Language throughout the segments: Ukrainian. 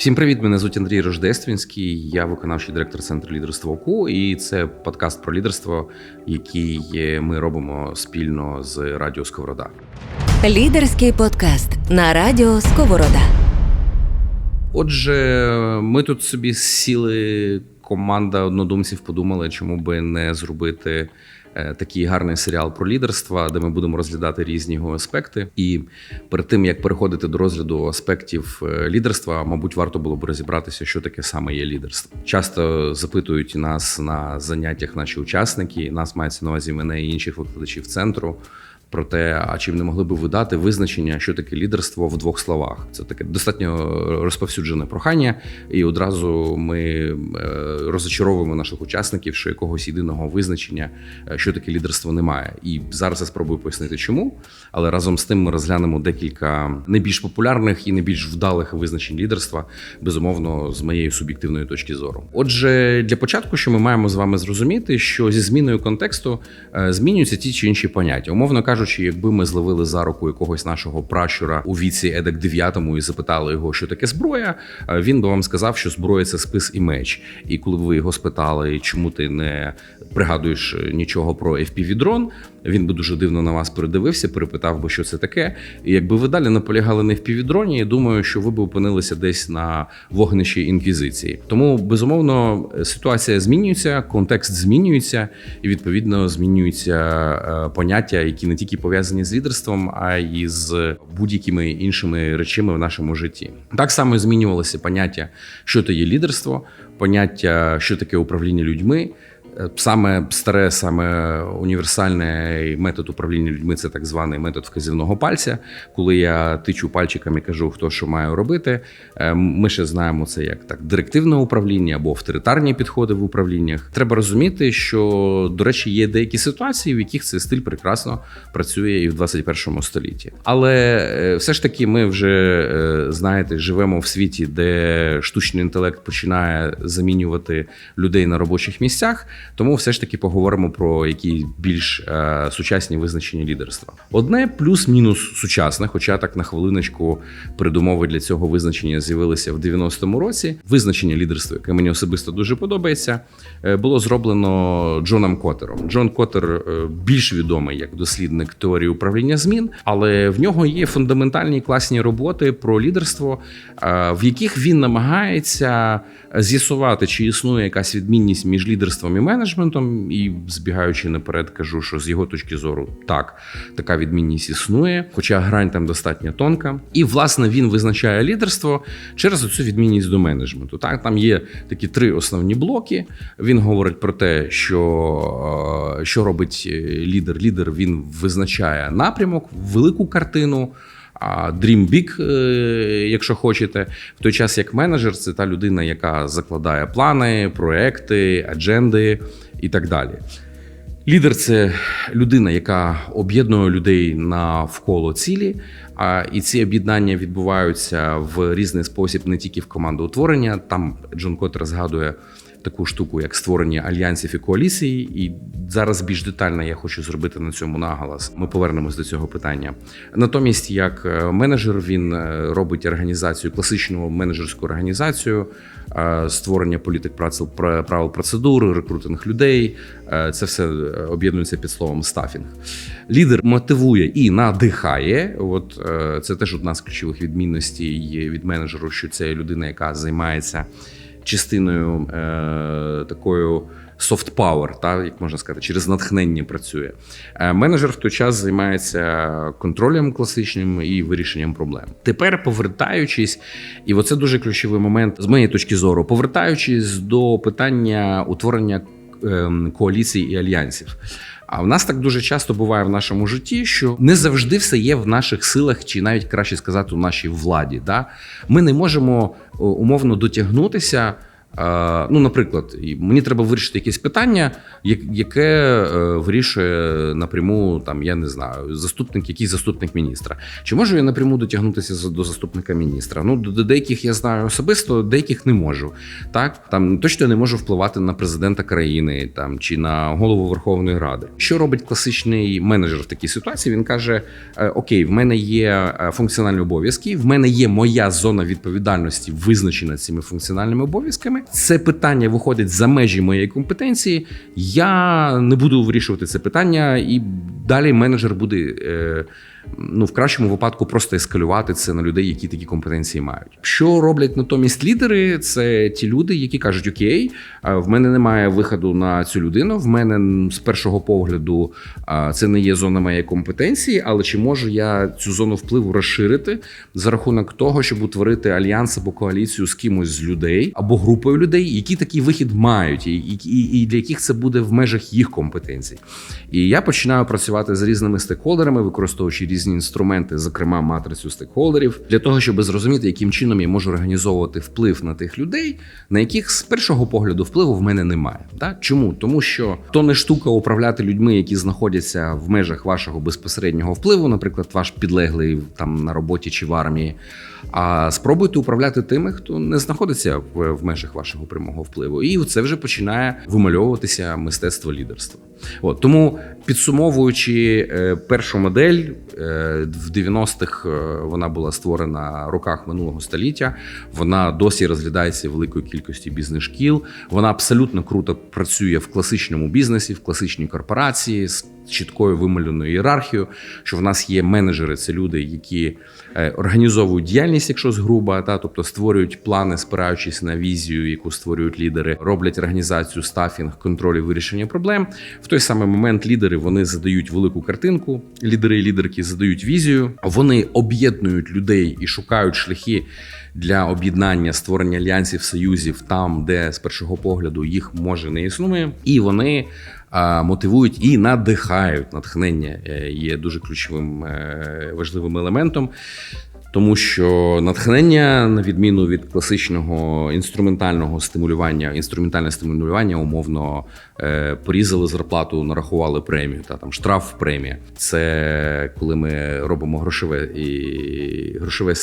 Всім привіт! Мене звуть Андрій Рождественський. Я виконавчий директор центру лідерства ОКУ, і це подкаст про лідерство, який ми робимо спільно з Радіо Сковорода. Лідерський подкаст на радіо Сковорода. Отже, ми тут собі сіли. Команда однодумців подумали, чому би не зробити такий гарний серіал про лідерство, де ми будемо розглядати різні його аспекти. І перед тим як переходити до розгляду аспектів е, лідерства, мабуть, варто було б розібратися, що таке саме є лідерство. Часто запитують нас на заняттях наші учасники, нас мається на увазі мене і інших викладачів центру. Про те, а чим не могли би видати визначення, що таке лідерство в двох словах. Це таке достатньо розповсюджене прохання, і одразу ми е, розочаровуємо наших учасників, що якогось єдиного визначення, е, що таке лідерство, немає. І зараз я спробую пояснити, чому. Але разом з тим ми розглянемо декілька найбільш популярних і найбільш вдалих визначень лідерства, безумовно, з моєї суб'єктивної точки зору. Отже, для початку, що ми маємо з вами зрозуміти, що зі зміною контексту е, змінюються ті чи інші поняття, умовно кажучи кажучи, якби ми зловили за руку якогось нашого пращура у віці едек 9 і запитали його, що таке зброя, е, він би вам сказав, що зброя це спис і меч. І коли ви його спитали, чому ти не пригадуєш нічого про FPV-дрон, він би дуже дивно на вас передивився, перепитав би, що це таке. І якби ви далі наполягали на FPV-дроні, я думаю, що ви б опинилися десь на вогнищі інквізиції. Тому безумовно ситуація змінюється, контекст змінюється, і відповідно змінюються е, поняття, які не тільки пов'язані з лідерством, а й з будь-якими іншими речами в нашому житті. Так само змінювалося поняття, що то є лідерство, поняття, що таке управління людьми. Е, саме старе, саме універсальний метод управління людьми це так званий метод вказівного пальця. Коли я тичу пальчиками кажу, хто що має робити. Е, ми ще знаємо це як так директивне управління або авторитарні підходи в управліннях. Треба розуміти, що до речі, є деякі ситуації, в яких цей стиль прекрасно працює і в 21 столітті. Але е, все ж таки, ми вже знаєте, живемо в світі, де штучний інтелект починає замінювати людей на робочих місцях. Тому все ж таки поговоримо про які більш е, сучасні визначення лідерства. Одне плюс-мінус сучасне, хоча так на хвилиночку передумови для цього визначення з'явилися в 90-му році. Визначення лідерства, яке мені особисто дуже подобається, е, було зроблено Джоном Котером. Джон Котер е, більш відомий як дослідник теорії управління змін, але в нього є фундаментальні класні роботи про лідерство, е, в яких він намагається з'ясувати, чи існує якась відмінність між лідерством і менеджментом, і збігаючи наперед, кажу, що з його точки зору так така відмінність існує, хоча грань там достатньо тонка. І власне він визначає лідерство через цю відмінність до менеджменту. Так, там є такі три основні блоки. Він говорить про те, що е, що робить е, лідер. Лідер він визначає напрямок, велику картину. Dream Big, е, якщо хочете, в той час як менеджер, це та людина, яка закладає плани, проекти, адженди і так далі. Лідер це людина, яка об'єднує людей навколо цілі. І ці об'єднання відбуваються в різний спосіб, не тільки в командоутворення. Там Джон Коттер згадує таку штуку, як створення альянсів і коаліцій. І зараз більш детально я хочу зробити на цьому наголос. Ми повернемось до цього питання. Натомість, як е, менеджер, він е, робить організацію, класичну менеджерську організацію, е, створення політик правил процедур, рекрутинг людей. Це все об'єднується під словом стафінг. Лідер мотивує і надихає. От це теж одна з ключових відмінностей від менеджеру, що це людина, яка займається частиною е, такою soft power, та як можна сказати, через натхнення працює. Е, менеджер в той час займається контролем класичним і вирішенням проблем. Тепер повертаючись, і оце дуже ключовий момент з моєї точки зору, повертаючись до питання утворення е, коаліцій і альянсів. А в нас так дуже часто буває в нашому житті, що не завжди все є в наших силах, чи навіть краще сказати, у нашій владі. Да? Ми не можемо умовно дотягнутися Е, Ну, наприклад, мені треба вирішити якесь питання, яке е, вирішує напряму, там я не знаю, заступник, якийсь заступник міністра. Чи можу я напряму дотягнутися до заступника міністра? Ну, до деяких я знаю особисто, деяких не можу. Так там точно не можу впливати на президента країни там чи на голову Верховної Ради. Що робить класичний менеджер в такій ситуації? Він каже: е, Окей, в мене є е, функціональні обов'язки, в мене є моя зона відповідальності, визначена цими функціональними обов'язками. Це питання виходить за межі моєї компетенції. Я не буду вирішувати це питання, і далі менеджер буде. Е, Ну, в кращому випадку просто ескалювати це на людей, які такі компетенції мають. Що роблять натомість лідери? Це ті люди, які кажуть: Окей, в мене немає виходу на цю людину. В мене з першого погляду це не є зона моєї компетенції, але чи можу я цю зону впливу розширити за рахунок того, щоб утворити альянс або коаліцію з кимось з людей або групою людей, які такий вихід мають, і, і, і- і для яких це буде в межах їх компетенцій. І я починаю працювати з різними стейкхолдерами, використовуючи різні інструменти, зокрема матрицю стейкхолдерів, для того, щоб зрозуміти, яким чином я можу організовувати вплив на тих людей, на яких з першого погляду впливу в мене немає. Так? Чому? Тому що то не штука управляти людьми, які знаходяться в межах вашого безпосереднього впливу, наприклад, ваш підлеглий там на роботі чи в армії. А спробуйте управляти тими, хто не знаходиться в, межах вашого прямого впливу. І це вже починає вимальовуватися мистецтво лідерства. От тому підсумовуючи е, першу модель е, в 90-х е, вона була створена в роках минулого століття. Вона досі розглядається великою кількості бізнес-шкіл. Вона абсолютно круто працює в класичному бізнесі, в класичній корпорації чіткою вималеною ієрархією. Що в нас є менеджери, це люди, які е, організовують діяльність, якщо згруба, та тобто створюють плани, спираючись на візію, яку створюють лідери, роблять організацію, стафінг, контроль і вирішення проблем. В той самий момент лідери вони задають велику картинку. Лідери і лідерки задають візію. Вони об'єднують людей і шукають шляхи для об'єднання, створення альянсів, союзів там, де з першого погляду їх може не існує, і вони. Мотивують і надихають натхнення е, є дуже ключовим е, важливим елементом. Тому що натхнення, на відміну від класичного інструментального стимулювання, інструментальне стимулювання, умовно е, порізали зарплату, нарахували премію, та там штраф премія. Це коли ми робимо грошове і грошове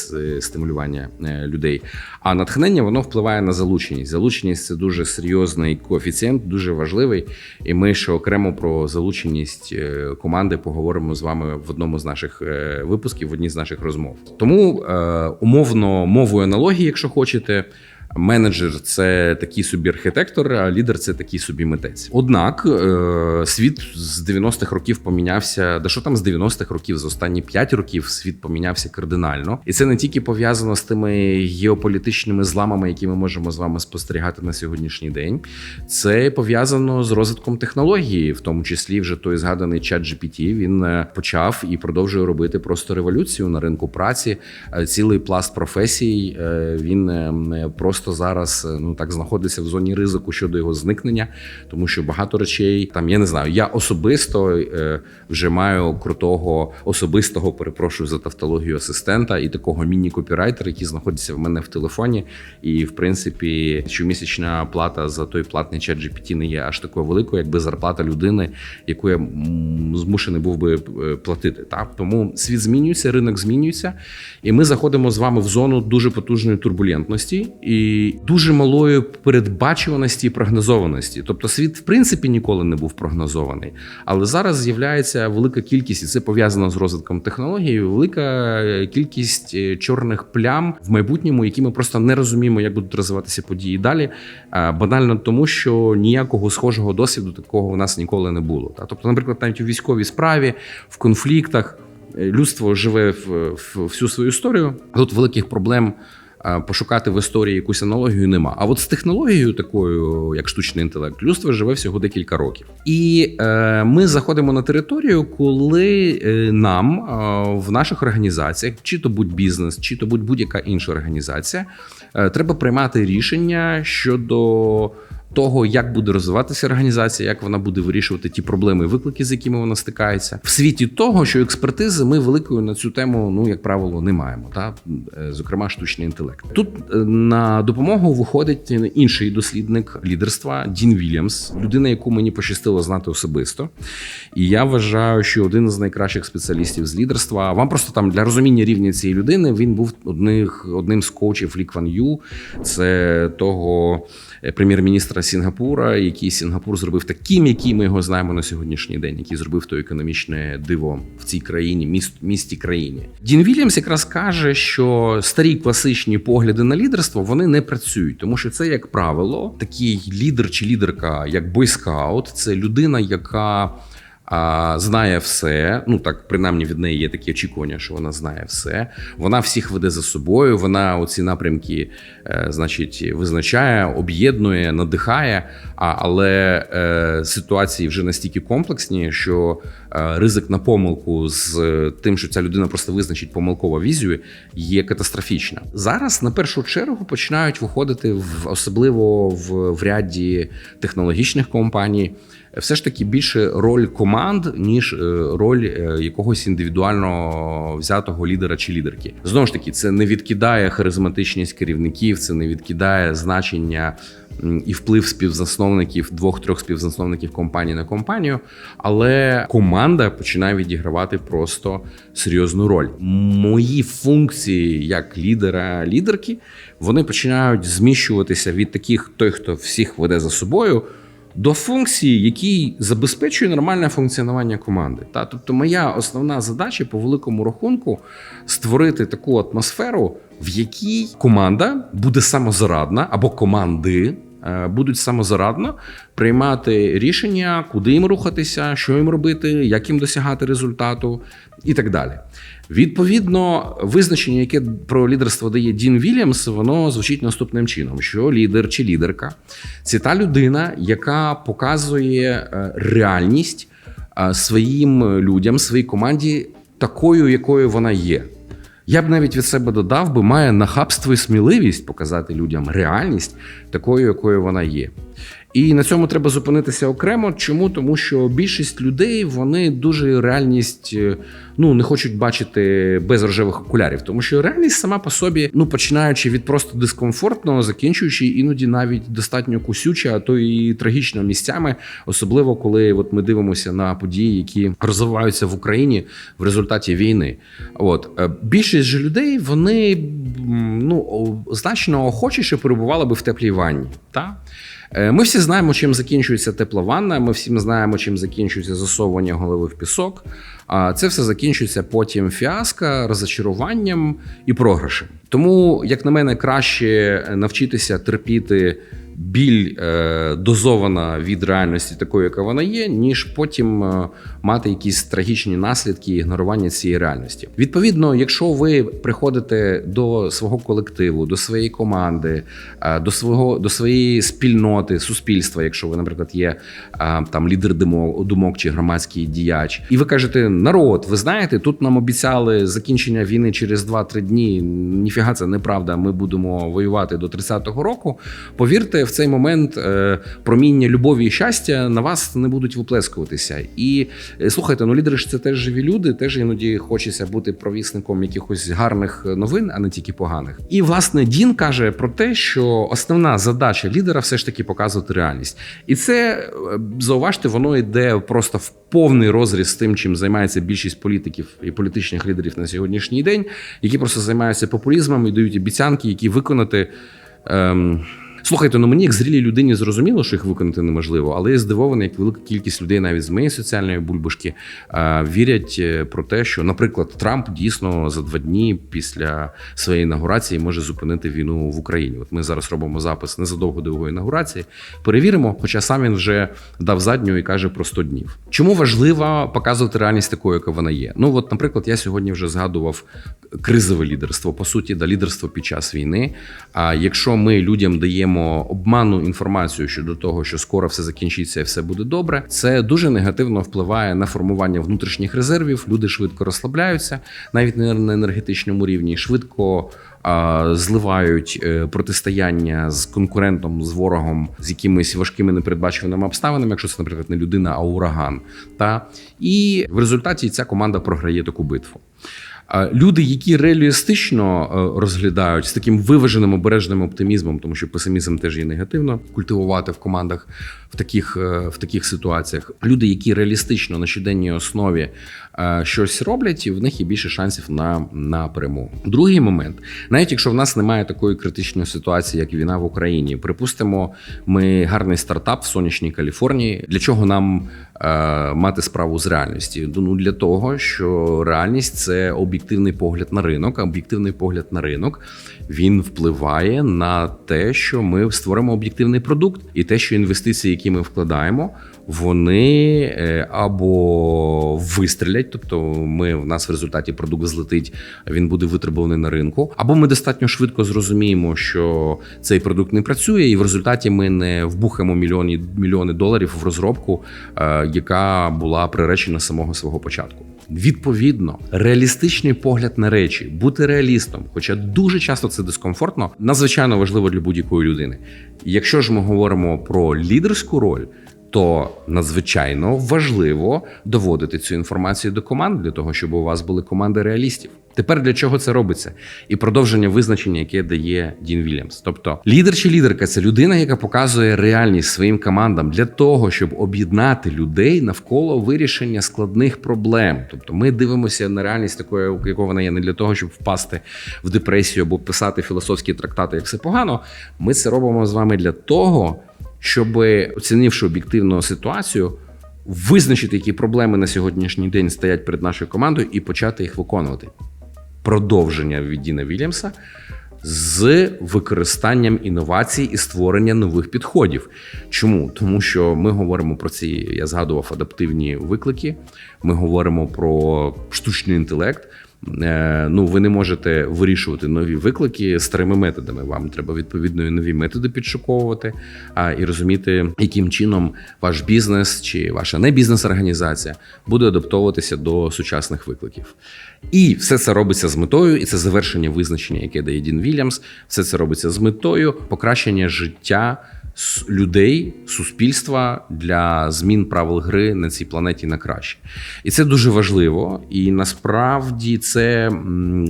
стимулювання е, людей. А натхнення воно впливає на залученість. Залученість це дуже серйозний коефіцієнт, дуже важливий. І ми ще окремо про залученість е, команди поговоримо з вами в одному з наших е, випусків, в одній з наших розмов. Тому е, умовно мовою аналогії, якщо хочете. Менеджер це такий собі архітектор, а лідер це такий собі митець. Однак е, світ з 90-х років помінявся. Да що там з 90-х років, з останні 5 років світ помінявся кардинально, і це не тільки пов'язано з тими геополітичними зламами, які ми можемо з вами спостерігати на сьогоднішній день. Це пов'язано з розвитком технології, в тому числі вже той згаданий чат GPT, Він е, почав і продовжує робити просто революцію на ринку праці. Е, Цілий пласт професій він е, м, просто зараз е, ну так знаходиться в зоні ризику щодо його зникнення, тому що багато речей там я не знаю. Я особисто е, вже маю крутого особистого, перепрошую за тавтологію асистента і такого міні-копірайтера, який знаходиться в мене в телефоні. І в принципі, щомісячна плата за той платний чат GPT не є аж такою великою, якби зарплата людини, яку я змушений був би е, платити. Так тому світ змінюється, ринок змінюється, і ми заходимо з вами в зону дуже потужної турбулентності і дуже малої передбачуваності і прогнозованості. Тобто, світ в принципі ніколи не був прогнозований, але зараз з'являється велика кількість, і це пов'язано з розвитком технологій. Велика е, кількість е, чорних плям в майбутньому, які ми просто не розуміємо, як будуть розвиватися події далі. Банально тому, що ніякого схожого досвіду такого у нас ніколи не було. Тобто, наприклад, навіть у військовій справі, в конфліктах е, людство живе в, в всю свою історію. Тут великих проблем. Пошукати в історії якусь аналогію нема. А от з технологією, такою як штучний інтелект, людство живе всього декілька років. І е, ми заходимо на територію, коли е, нам е, в наших організаціях, чи то будь бізнес, чи то будь будь-яка інша організація, е, треба приймати рішення щодо того, як буде розвиватися організація, як вона буде вирішувати ті проблеми і виклики, з якими вона стикається, в світі того, що експертизи ми великою на цю тему, ну як правило, не маємо. Та Е, зокрема, штучний інтелект. Тут е, на допомогу виходить інший дослідник лідерства Дін Вільямс, людина, яку мені пощастило знати особисто. І я вважаю, що один з найкращих спеціалістів з лідерства. Вам просто там для розуміння рівня цієї людини він був одних одним з коучів Лі Кван Ю. Це того е, прем'єр-міністра Сінгапура, який Сінгапур зробив таким, який ми його знаємо на сьогоднішній день, який зробив то економічне диво в цій країні, міст, місті країні. Дін Вільямс якраз каже, що старі класичні погляди на лідерство вони не працюють, тому що це, як правило, такий лідер чи лідерка, як бойскаут, це людина, яка а, знає все. Ну так принаймні від неї є такі очікування, що вона знає все. Вона всіх веде за собою. Вона оці напрямки, е, значить, визначає, об'єднує, надихає. А, але е, ситуації вже настільки комплексні, що е, ризик на помилку з е, тим, що ця людина просто визначить помилкову візію, є катастрофічна. Зараз на першу чергу починають виходити в особливо в, в ряді технологічних компаній. Все ж таки більше роль команд, ніж е, роль е, якогось індивідуально взятого лідера чи лідерки. Знову ж таки, це не відкидає харизматичність керівників, це не відкидає значення і вплив співзасновників двох-трьох співзасновників компанії на компанію. Але команда починає відігравати просто серйозну роль. Мої функції як лідера лідерки вони починають зміщуватися від таких той, хто всіх веде за собою до функції, які забезпечує нормальне функціонування команди. Та тобто, моя основна задача по великому рахунку створити таку атмосферу, в якій команда буде самозарадна або команди. Е, Будуть самозарадно приймати рішення, куди їм рухатися, що їм робити, як їм досягати результату, і так далі. Відповідно, визначення, яке про лідерство дає Дін Вільямс, воно звучить наступним чином: що лідер чи лідерка це та людина, яка показує е, реальність е, своїм людям, своїй команді, такою, якою вона є. Я б навіть від себе додав би, має нахабство і сміливість показати людям реальність такою, якою вона є. І на цьому треба зупинитися окремо. Чому? Тому що більшість людей вони дуже реальність е, ну не хочуть бачити без рожевих окулярів, тому що реальність сама по собі, ну починаючи від просто дискомфортного, закінчуючи іноді навіть достатньо кусюча, а то і трагічно місцями, особливо коли от ми дивимося на події, які розвиваються в Україні в результаті війни. От Е, більшість же людей вони ну значно охочіше перебували би в теплій ванні. Та? Е, Ми всі знаємо, чим закінчується тепла ванна. Ми всі знаємо, чим закінчується засовування голови в пісок. А це все закінчується потім фіаско, розочаруванням і програшем. Тому, як на мене, краще навчитися терпіти біль е, дозована від реальності такої, яка вона є, ніж потім е, мати якісь трагічні наслідки ігнорування цієї реальності. Відповідно, якщо ви приходите до свого колективу, до своєї команди, е, до свого до своєї спільноти, суспільства, якщо ви, наприклад, є там лідер думок чи громадський діяч, і ви кажете: народ, ви знаєте, тут нам обіцяли закінчення війни через 2-3 дні. Ніфіга це неправда. Ми будемо воювати до 30-го року. Повірте, в цей момент е, проміння любові і щастя на вас не будуть виплескуватися. І е, слухайте, ну лідери ж це теж живі люди, теж іноді хочеться бути провісником якихось гарних новин, а не тільки поганих. І власне Дін каже про те, що основна задача лідера все ж таки показувати реальність. І це е, зауважте, воно йде просто в повний розріз з тим, чим займається більшість політиків і політичних лідерів на сьогоднішній день, які просто займаються популізмом і дають обіцянки, які виконати. Ем, Слухайте, ну мені як зрілій людині зрозуміло, що їх виконати неможливо, але я здивований, як велика кількість людей, навіть з моєї соціальної бульбашки, вірять е, про те, що, наприклад, Трамп дійсно за два дні після своєї інаугурації може зупинити війну в Україні. От ми зараз робимо запис незадовго до його інаугурації. Перевіримо, хоча сам він вже дав задню і каже про 100 днів. Чому важливо показувати реальність такою, яка вона є? Ну от, наприклад, я сьогодні вже згадував кризове лідерство, по суті, да лідерство під час війни. А якщо ми людям даємо обманну інформацію щодо того, що скоро все закінчиться і все буде добре, це дуже негативно впливає на формування внутрішніх резервів. Люди швидко розслабляються, навіть на енергетичному рівні, швидко зливають е, протистояння з конкурентом, з ворогом, з якимись важкими непередбачуваними обставинами, якщо це, наприклад, не людина, а ураган. Та і в результаті ця команда програє таку битву. Люди, які реалістично е, розглядають з таким виваженим обережним оптимізмом, тому що песимізм теж є негативно культивувати в командах в таких, е, в таких ситуаціях. Люди, які реалістично на щоденній основі е, щось роблять, і в них є більше шансів на, на перемогу. Другий момент, навіть якщо в нас немає такої критичної ситуації, як війна в Україні, припустимо, ми гарний стартап в сонячній Каліфорнії. Для чого нам мати справу з реальністю? Ну для того, що реальність це об'єктивний погляд на ринок. Об'єктивний погляд на ринок він впливає на те, що ми створимо об'єктивний продукт, і те, що інвестиції, які ми вкладаємо, вони е, або вистрілять, тобто ми в нас в результаті продукт злетить, він буде витребуваний на ринку, або ми достатньо швидко зрозуміємо, що цей продукт не працює, і в результаті ми не вбухаємо мільйони мільйони доларів в розробку, е, яка була приречена самого свого початку. Відповідно, реалістичний погляд на речі, бути реалістом, хоча дуже часто це дискомфортно, надзвичайно важливо для будь-якої людини. Якщо ж ми говоримо про лідерську роль, то надзвичайно важливо доводити цю інформацію до команд для того, щоб у вас були команди реалістів. Тепер для чого це робиться? І продовження визначення, яке дає Дін Вільямс. Тобто, лідер чи лідерка це людина, яка показує реальність своїм командам для того, щоб об'єднати людей навколо вирішення складних проблем. Тобто, ми дивимося на реальність такою, якою вона є, не для того, щоб впасти в депресію або писати філософські трактати, як все погано. Ми це робимо з вами для того, щоб оцінивши об'єктивну ситуацію. Визначити, які проблеми на сьогоднішній день стоять перед нашою командою, і почати їх виконувати продовження від Діна Вільямса з використанням інновацій і створення нових підходів. Чому? Тому що ми говоримо про ці, я згадував адаптивні виклики. Ми говоримо про штучний інтелект. Е, Ну, ви не можете вирішувати нові виклики старими методами. Вам треба відповідно і нові методи підшуковувати а, і розуміти, яким чином ваш бізнес чи ваша не бізнес-організація буде адаптовуватися до сучасних викликів. І все це робиться з метою, і це завершення визначення, яке дає Дін Вільямс. Все це робиться з метою покращення життя людей, суспільства для змін правил гри на цій планеті на краще. І це дуже важливо. І насправді це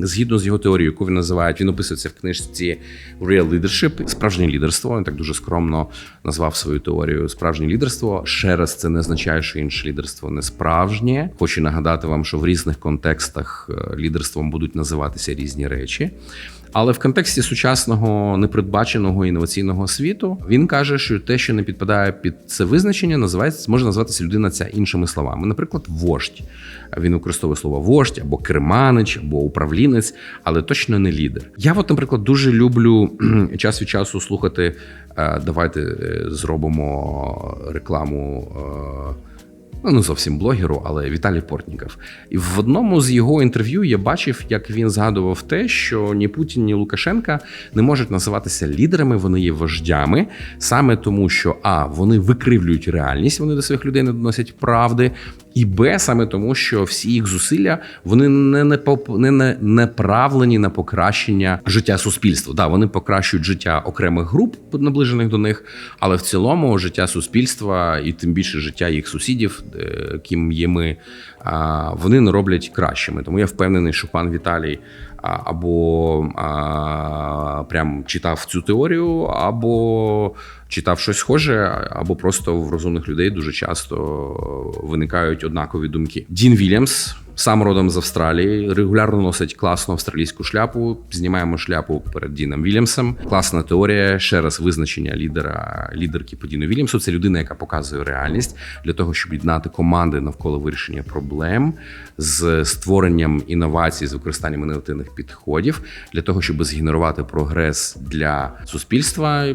згідно з його теорією, яку він називає, він описується в книжці Real Leadership, справжнє лідерство. Він так дуже скромно назвав свою теорію справжнє лідерство. Ще раз це не означає, що інше лідерство не справжнє. Хочу нагадати вам, що в різних контекстах е, лідерством будуть називатися різні речі. Але в контексті сучасного непередбаченого інноваційного світу він каже, що те, що не підпадає під це визначення, називається може називатися людина ця іншими словами. Наприклад, вождь. Він використовує слово вождь або керманич, або управлінець, але точно не лідер. Я, от, наприклад, дуже люблю час від часу слухати. е, Давайте е, зробимо рекламу. Ну не зовсім блогеру, але Віталій Портніков. І в одному з його інтерв'ю я бачив, як він згадував те, що ні Путін, ні Лукашенка не можуть називатися лідерами, вони є вождями, саме тому, що а вони викривлюють реальність, вони до своїх людей не доносять правди. І Б, саме тому, що всі їх зусилля вони не, не, не, направлені на покращення життя суспільства. Да, вони покращують життя окремих груп, наближених до них, але в цілому життя суспільства і тим більше життя їх сусідів, е, ким є ми, вони не роблять кращими. Тому я впевнений, що пан Віталій або прям читав цю теорію, або читав щось схоже, або просто в розумних людей дуже часто виникають однакові думки. Дін Вільямс. Сам родом з Австралії, регулярно носить класну австралійську шляпу. Знімаємо шляпу перед Діном Вільямсом. Класна теорія. Ще раз визначення лідера, лідерки по Діну Вільямсу. Це людина, яка показує реальність для того, щоб єднати команди навколо вирішення проблем з створенням інновацій, з використанням інновативних підходів для того, щоб згенерувати прогрес для суспільства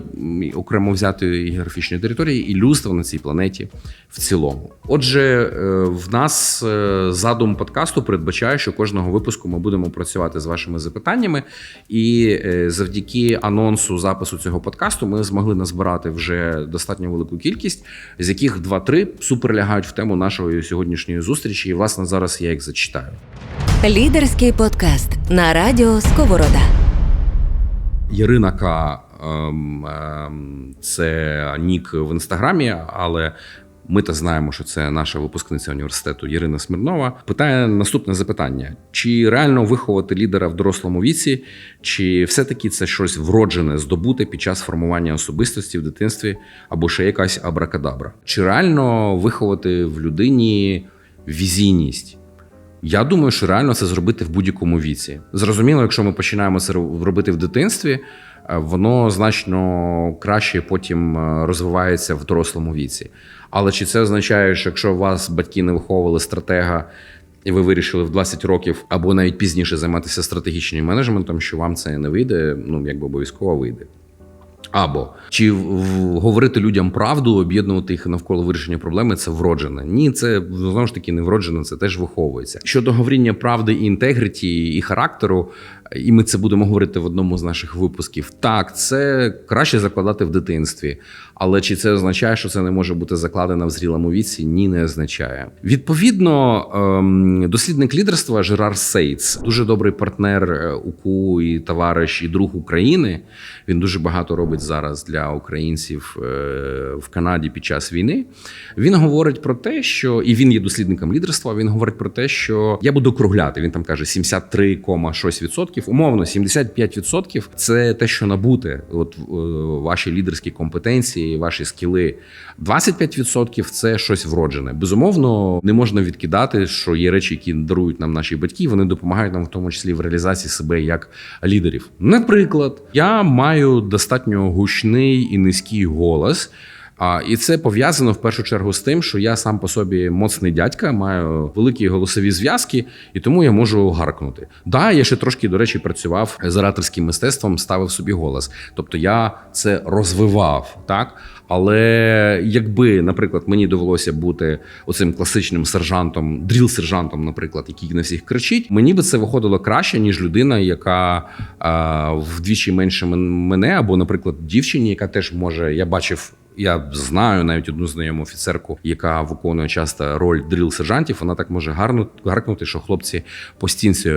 окремо взятої географічної території і людства на цій планеті в цілому. Отже, е, в нас е, задум подкасту передбачає, що кожного випуску ми будемо працювати з вашими запитаннями, і е, завдяки анонсу запису цього подкасту ми змогли назбирати вже достатньо велику кількість, з яких 2-3 супер лягають в тему нашої сьогоднішньої зустрічі. І власне зараз я їх зачитаю. Лідерський подкаст на радіо Сковорода. Ярина К. ем, ем, це нік в інстаграмі, але ми та знаємо, що це наша випускниця університету Ірина Смірнова. Питає наступне запитання: чи реально виховати лідера в дорослому віці, чи все-таки це щось вроджене, здобуте під час формування особистості в дитинстві, або ще якась абракадабра? Чи реально виховати в людині візійність? Я думаю, що реально це зробити в будь-якому віці. Зрозуміло, якщо ми починаємо це робити в дитинстві, е, воно значно краще потім е, розвивається в дорослому віці. Але чи це означає, що якщо вас батьки не виховували стратега, і ви вирішили в 20 років або навіть пізніше займатися стратегічним менеджментом, що вам це не вийде, ну якби обов'язково вийде. Або чи в- в- говорити людям правду, об'єднувати їх навколо вирішення проблеми це вроджене. Ні, це знову ж таки не вроджене, це теж виховується. Щодо говоріння правди і інтегриті і характеру, і ми це будемо говорити в одному з наших випусків. Так, це краще закладати в дитинстві. Але чи це означає, що це не може бути закладено в зрілому віці? Ні, не означає. Відповідно, ем, дослідник лідерства Жерар Сейц, дуже добрий партнер е, УКУ і товариш і друг України. Він дуже багато робить зараз для українців е, в Канаді під час війни. Він говорить про те, що і він є дослідником лідерства. Він говорить про те, що я буду округляти. Він там каже 73, кома щось відсотків. Умовно, 75 відсотків це те, що набуте. От е, ваші лідерські компетенції, ваші скіли. 25 відсотків це щось вроджене. Безумовно, не можна відкидати, що є речі, які дарують нам наші батьки. Вони допомагають нам в тому числі в реалізації себе як лідерів. Наприклад, я маю достатньо гучний і низький голос. А, і це пов'язано в першу чергу з тим, що я сам по собі моцний дядька, маю великі голосові зв'язки, і тому я можу гаркнути. Да, я ще трошки, до речі, працював з ораторським мистецтвом, ставив собі голос. Тобто я це розвивав, так. Але якби, наприклад, мені довелося бути оцим класичним сержантом, дріл-сержантом, наприклад, який на всіх кричить, мені би це виходило краще, ніж людина, яка а, вдвічі менше мене, або, наприклад, дівчині, яка теж може, я бачив. Я знаю навіть одну знайому офіцерку, яка виконує часто роль дріл-сержантів. Вона так може гарно гаркнути, що хлопці по стінці е,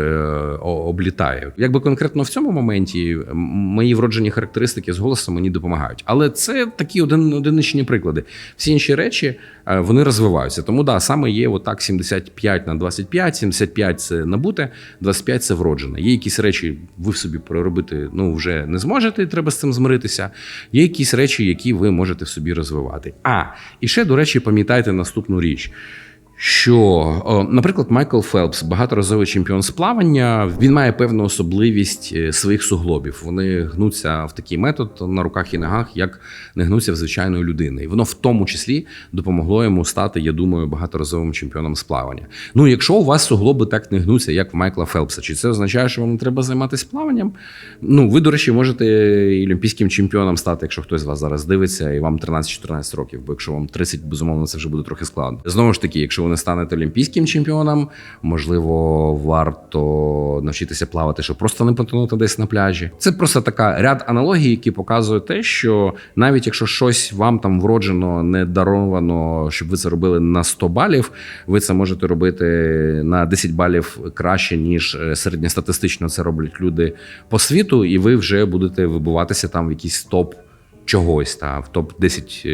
облітають. Якби конкретно в цьому моменті мої вроджені характеристики з голосом мені допомагають. Але це такі один, одиничні приклади. Всі інші речі е, вони розвиваються. Тому да, саме є отак 75 на 25, 75 – це набуте, 25 – це вроджене. Є якісь речі, ви в собі проробити ну вже не зможете, треба з цим змиритися. Є якісь речі, які ви можете собі розвивати. А і ще до речі, пам'ятайте наступну річ. Що, наприклад, Майкл Фелпс, багаторазовий чемпіон з плавання, він має певну особливість е, своїх суглобів. Вони гнуться в такий метод на руках і ногах, як не гнуться в звичайної людини. І воно в тому числі допомогло йому стати, я думаю, багаторазовим чемпіоном з плавання. Ну, якщо у вас суглоби так не гнуться, як в Майкла Фелпса, чи це означає, що вам не треба займатися плаванням? Ну, ви, до речі, можете і олімпійським чемпіоном стати, якщо хтось з вас зараз дивиться, і вам 13-14 років, бо якщо вам 30, безумовно, це вже буде трохи складно. Знову ж таки, якщо ви не станете олімпійським чемпіоном, можливо, варто навчитися плавати, щоб просто не потонути десь на пляжі. Це просто така ряд аналогій, які показують те, що навіть якщо щось вам там вроджено, не даровано, щоб ви це робили на 100 балів, ви це можете робити на 10 балів краще, ніж е, середньостатистично це роблять люди по світу, і ви вже будете вибуватися там в якийсь топ. Чогось та в топ 10 е,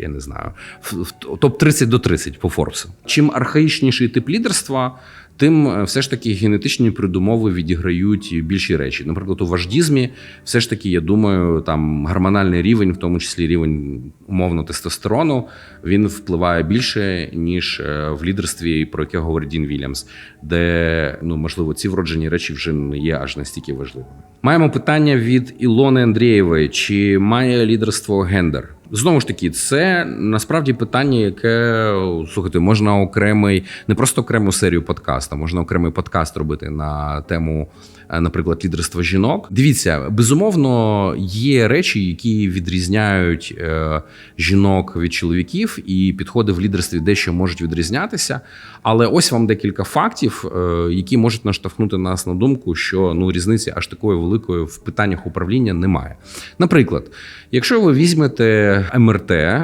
я не знаю, в, топ 30 до 30 по Форбсу. Чим архаїчніший тип лідерства, тим е, все ж таки генетичні передумови відіграють більші речі. Наприклад, у вождізмі, все ж таки, я думаю, там гормональний рівень, в тому числі рівень умовно тестостерону, він впливає більше ніж е, в лідерстві, про яке говорить Дін Вільямс, де ну можливо ці вроджені речі вже не є аж настільки важливими. Маємо питання від Ілони Андрієвої: чи має лідерство гендер? Знову ж таки, це насправді питання, яке слухайте, можна окремий, не просто окрему серію подкаста, можна окремий подкаст робити на тему, наприклад, лідерства жінок. Дивіться, безумовно, є речі, які відрізняють е, жінок від чоловіків, і підходи в лідерстві дещо можуть відрізнятися. Але ось вам декілька фактів, е, які можуть наштовхнути нас на думку, що ну різниці аж такої великої в питаннях управління немає. Наприклад, якщо ви візьмете МРТ е,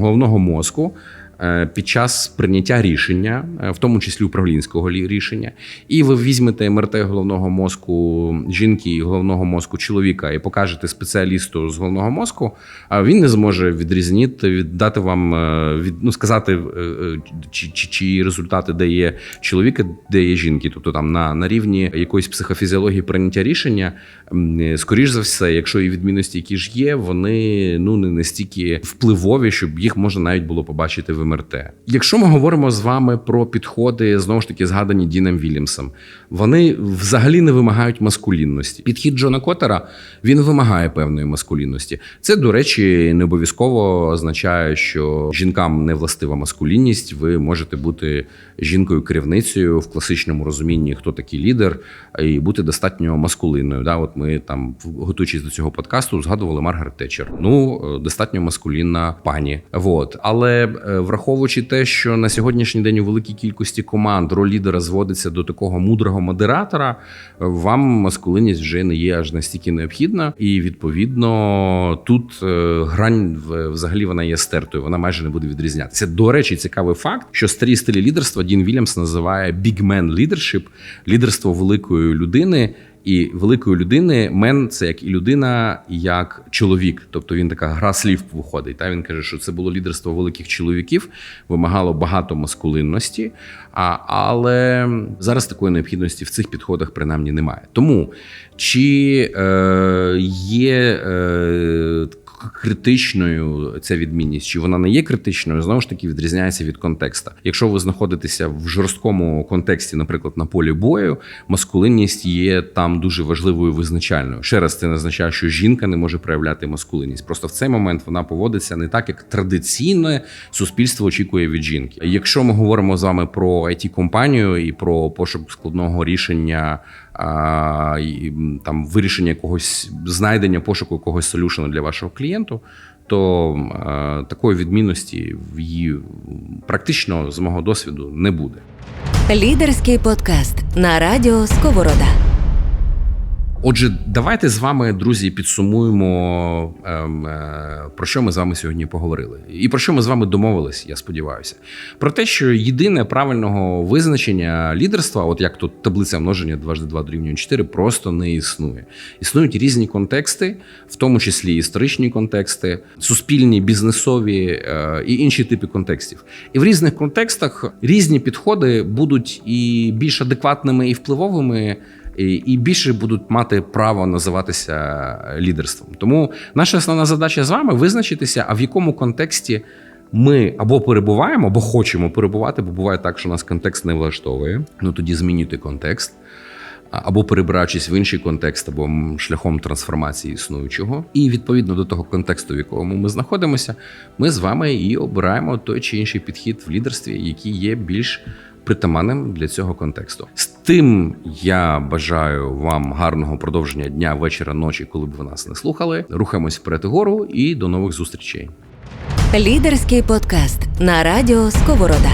головного мозку. Е, під час прийняття рішення, е, в тому числі управлінського лі- рішення, і ви візьмете МРТ головного мозку жінки і головного мозку чоловіка і покажете спеціалісту з головного мозку, а він не зможе відрізнити, віддати вам е, від ну сказати, чи, чи, чи результати, де є чоловіка, де є жінки. Тобто там на, на рівні якоїсь психофізіології прийняття рішення, скоріш за все, якщо і відмінності, які ж є, вони ну не настільки впливові, щоб їх можна навіть було побачити в МРТ. Якщо ми говоримо з вами про підходи, знову ж таки згадані Діном Вільямсом, вони взагалі не вимагають маскулінності. Підхід Джона Коттера він вимагає певної маскулінності. Це, до речі, не обов'язково означає, що жінкам не властива маскулінність. Ви можете бути жінкою керівницею в класичному розумінні, хто такий лідер, і бути достатньо маскулинною. Да, от ми там, готуючись до цього подкасту, згадували Маргарет Тетчер. Ну, е, достатньо маскулінна пані. Вот. Але е, враховуючи те, що на сьогоднішній день у великій кількості команд роль лідера зводиться до такого мудрого модератора, е, вам маскулинність вже не є аж настільки необхідна, і відповідно тут е, грань взагалі вона є стертою, вона майже не буде відрізнятися. До речі, цікавий факт, що старі стилі лідерства Дін Вільямс називає big man leadership, лідерство великої людини. І великої людини мен це як і людина, як чоловік. Тобто він така гра слів виходить. Та він каже, що це було лідерство великих чоловіків, вимагало багато маскулинності. А, але зараз такої необхідності в цих підходах принаймні немає. Тому чи е, є е, критичною ця відмінність, чи вона не є критичною, знову ж таки відрізняється від контекста. Якщо ви знаходитеся в жорсткому контексті, наприклад, на полі бою, маскулинність є там дуже важливою визначальною. Ще раз це не означає, що жінка не може проявляти маскулинність. Просто в цей момент вона поводиться не так, як традиційне суспільство очікує від жінки. Якщо ми говоримо з вами про it компанію і про пошук складного рішення. А, і, там вирішення якогось знайдення пошуку якогось солюшену для вашого клієнту, то а, такої відмінності в її практично з мого досвіду не буде. Лідерський подкаст на радіо Сковорода. Отже, давайте з вами, друзі, підсумуємо ем, е, про що ми з вами сьогодні поговорили, і про що ми з вами домовились. Я сподіваюся, про те, що єдине правильного визначення лідерства, от як тут таблиця множення 2 ж 2 дорівнює 4, просто не існує. Існують різні контексти, в тому числі історичні контексти, суспільні, бізнесові е, і інші типи контекстів. І в різних контекстах різні підходи будуть і більш адекватними і впливовими і більше будуть мати право називатися лідерством. Тому наша основна задача з вами визначитися, а в якому контексті ми або перебуваємо, або хочемо перебувати, бо буває так, що нас контекст не влаштовує. Ну тоді змінюйте контекст. Або перебираючись в інший контекст, або шляхом трансформації існуючого, і відповідно до того контексту, в якому ми знаходимося, ми з вами і обираємо той чи інший підхід в лідерстві, який є більш притаманним для цього контексту. З тим я бажаю вам гарного продовження дня, вечора, ночі, коли б ви нас не слухали. Рухаємось вперед гору і до нових зустрічей. Лідерський подкаст на радіо Сковорода.